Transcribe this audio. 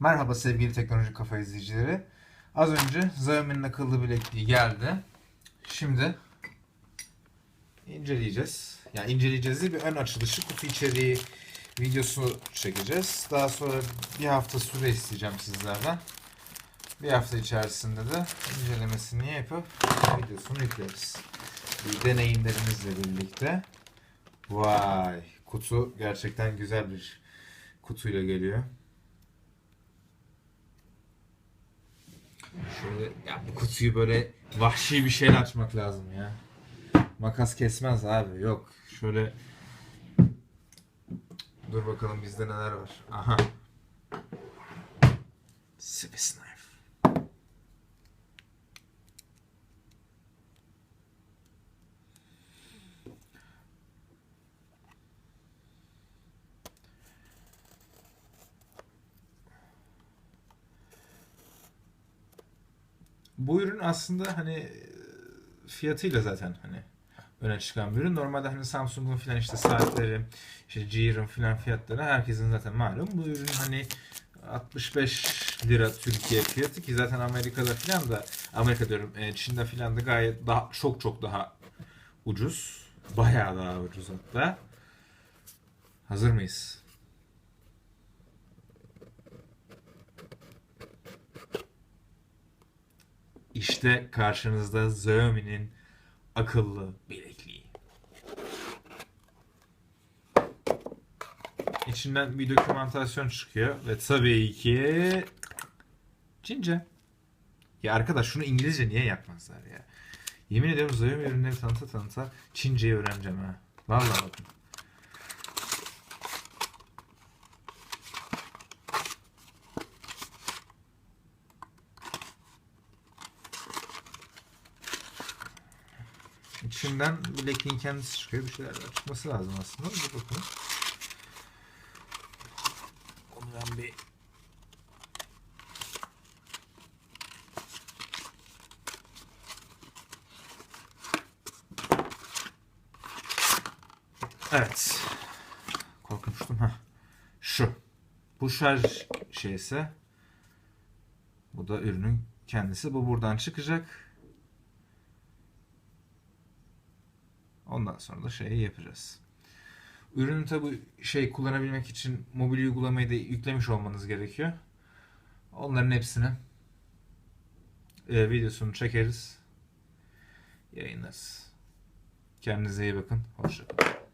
Merhaba sevgili teknoloji kafa izleyicileri. Az önce Xiaomi'nin akıllı bilekliği geldi. Şimdi inceleyeceğiz. Yani inceleyeceğiz değil bir ön açılışı kutu içeriği videosu çekeceğiz. Daha sonra bir hafta süre isteyeceğim sizlerden. Bir hafta içerisinde de incelemesini yapıp videosunu yükleriz. Deneyimlerimizle birlikte. Vay kutu gerçekten güzel bir kutuyla geliyor. Şöyle ya bu kutuyu böyle vahşi bir şeyle açmak lazım ya. Makas kesmez abi yok. Şöyle Dur bakalım bizde neler var. Aha. Swiss Bu ürün aslında hani e, fiyatıyla zaten hani öne çıkan bir ürün. Normalde hani Samsung'un filan işte saatleri, işte Gear'ın filan fiyatları herkesin zaten malum. Bu ürün hani 65 lira Türkiye fiyatı ki zaten Amerika'da filan da Amerika diyorum e, Çin'de filan da gayet daha çok çok daha ucuz. Bayağı daha ucuz hatta. Hazır mıyız? İşte karşınızda Xiaomi'nin akıllı bilekliği. İçinden bir dokümantasyon çıkıyor ve tabii ki Çince. Ya arkadaş şunu İngilizce niye yapmazlar ya? Yemin ediyorum Xiaomi ürünleri tanıta tanıta Çince'yi öğreneceğim ha. Vallahi bakın. İçinden bilekliğin kendisi çıkıyor. Bir şeyler çıkması lazım aslında. Bir bakalım. Onu ben bir Evet. Korkmuştum. ha. Şu. Bu şarj şeyse bu da ürünün kendisi. Bu buradan çıkacak. Ondan sonra da şeyi yapacağız. Ürünü tabi şey kullanabilmek için mobil uygulamayı da yüklemiş olmanız gerekiyor. Onların hepsini e, videosunu çekeriz. Yayınlarız. Kendinize iyi bakın. Hoşçakalın.